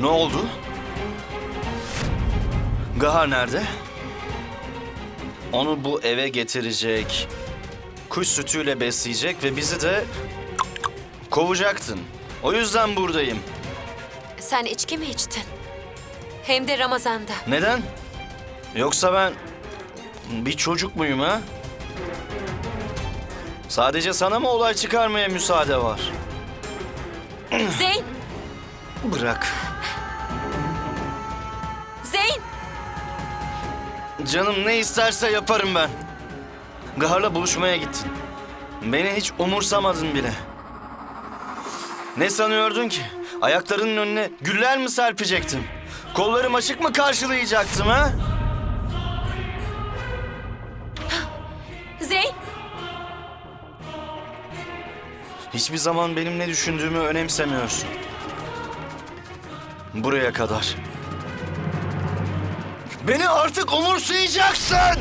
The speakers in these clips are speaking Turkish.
Ne oldu? Gahar nerede? Onu bu eve getirecek. Kuş sütüyle besleyecek ve bizi de kovacaktın. O yüzden buradayım. Sen içki mi içtin? Hem de Ramazan'da. Neden? Yoksa ben bir çocuk muyum ha? Sadece sana mı olay çıkarmaya müsaade var? Zeyn! Bırak. Zeyn! Canım ne isterse yaparım ben. Gahar'la buluşmaya gittin. Beni hiç umursamadın bile. Ne sanıyordun ki? Ayaklarının önüne güller mi serpecektim? Kollarım açık mı karşılayacaktım ha? Hiçbir zaman benim ne düşündüğümü önemsemiyorsun. Buraya kadar. Beni artık umursayacaksın!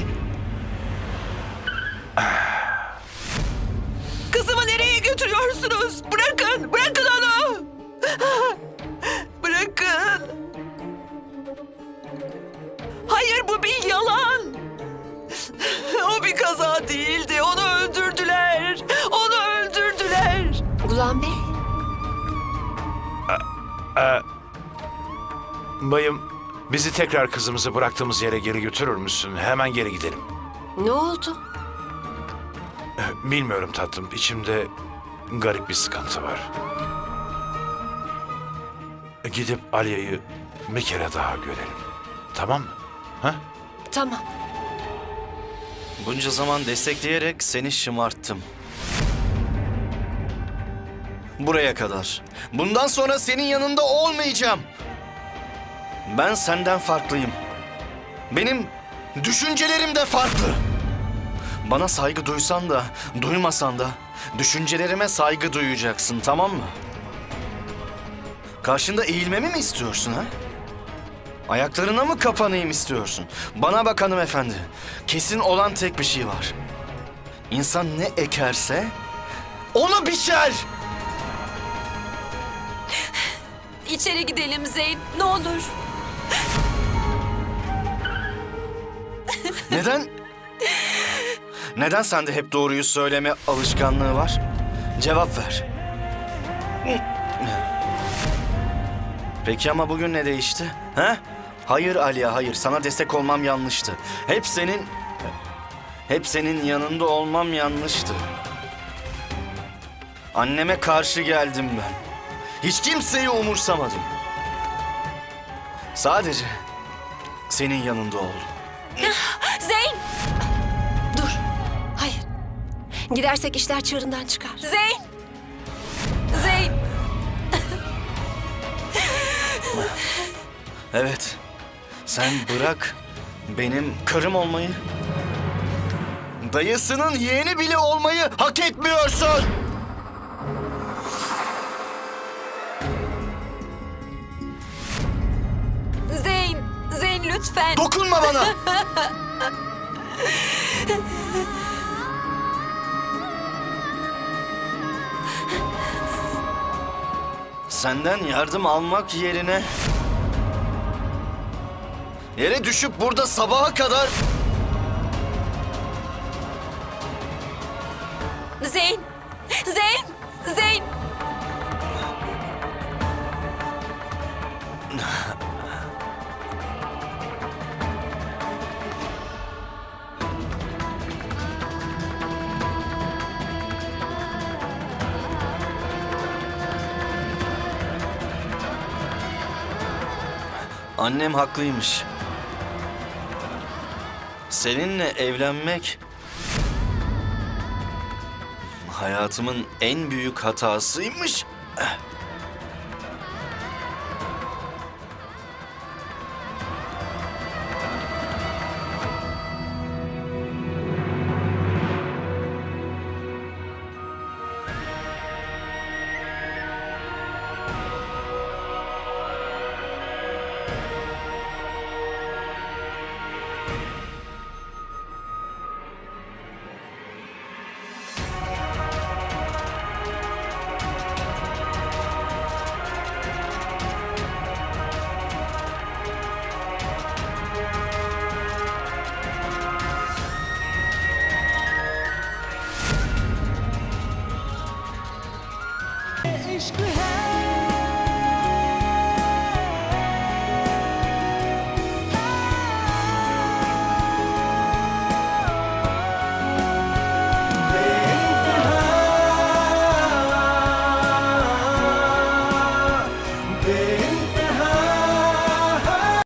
Kızımı nereye götürüyorsunuz? Bırakın, bırakın onu. Bırakın. Hayır bu bir yalan. O bir kaza değildi. Bayım, bizi tekrar kızımızı bıraktığımız yere geri götürür müsün? Hemen geri gidelim. Ne oldu? Bilmiyorum tatlım, içimde garip bir sıkıntı var. Gidip Alya'yı bir kere daha görelim. Tamam mı? Ha? Tamam. Bunca zaman destekleyerek seni şımarttım. Buraya kadar. Bundan sonra senin yanında olmayacağım. Ben senden farklıyım. Benim düşüncelerim de farklı. Bana saygı duysan da, duymasan da düşüncelerime saygı duyacaksın, tamam mı? Karşında eğilmemi mi istiyorsun ha? Ayaklarına mı kapanayım istiyorsun? Bana bak hanımefendi. Kesin olan tek bir şey var. İnsan ne ekerse onu biçer. İçeri gidelim Zeyn. Ne olur. Neden? Neden sende hep doğruyu söyleme alışkanlığı var? Cevap ver. Peki ama bugün ne değişti? Ha? Hayır Aliye, hayır. Sana destek olmam yanlıştı. Hep senin... Hep senin yanında olmam yanlıştı. Anneme karşı geldim ben. Hiç kimseyi umursamadım. Sadece senin yanında oldum. Zeyn! Dur. Hayır. Gidersek işler çığırından çıkar. Zeyn! Zeyn! Evet. Sen bırak benim karım olmayı. Dayısının yeğeni bile olmayı hak etmiyorsun. Lütfen. Dokunma bana. Senden yardım almak yerine... Yere düşüp burada sabaha kadar... Zeyn! Zeyn! Zeyn! Annem haklıymış. Seninle evlenmek hayatımın en büyük hatasıymış. aşkı her